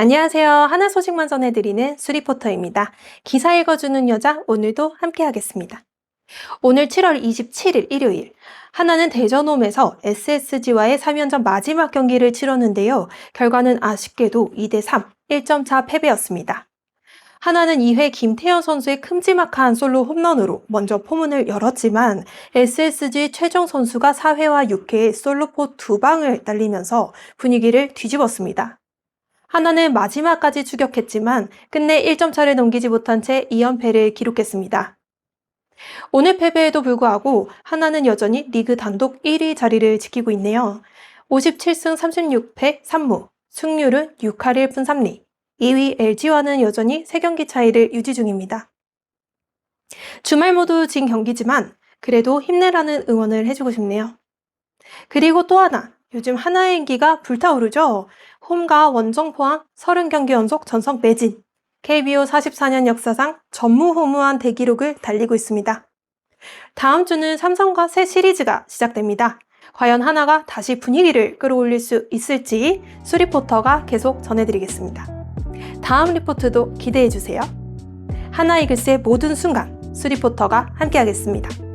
안녕하세요. 하나 소식만 전해드리는 수리포터입니다. 기사 읽어주는 여자 오늘도 함께하겠습니다. 오늘 7월 27일 일요일 하나는 대전홈에서 SSG와의 3연전 마지막 경기를 치렀는데요. 결과는 아쉽게도 2대3, 1점 차 패배였습니다. 하나는 2회 김태현 선수의 큼지막한 솔로 홈런으로 먼저 포문을 열었지만 SSG 최정 선수가 4회와 6회에 솔로포 두 방을 날리면서 분위기를 뒤집었습니다. 하나는 마지막까지 추격했지만 끝내 1점 차를 넘기지 못한 채 2연패를 기록했습니다. 오늘 패배에도 불구하고 하나는 여전히 리그 단독 1위 자리를 지키고 있네요. 57승 36패 3무, 승률은 6할 1푼 3리. 2위 LG와는 여전히 3경기 차이를 유지 중입니다. 주말 모두 진 경기지만 그래도 힘내라는 응원을 해주고 싶네요. 그리고 또 하나, 요즘 하나의 인기가 불타오르죠. 홈과 원정 포함 30경기 연속 전성 매진. KBO 44년 역사상 전무후무한 대기록을 달리고 있습니다. 다음 주는 삼성과 새 시리즈가 시작됩니다. 과연 하나가 다시 분위기를 끌어올릴 수 있을지 수리포터가 계속 전해드리겠습니다. 다음 리포트도 기대해주세요. 하나이글스의 모든 순간 수리포터가 함께하겠습니다.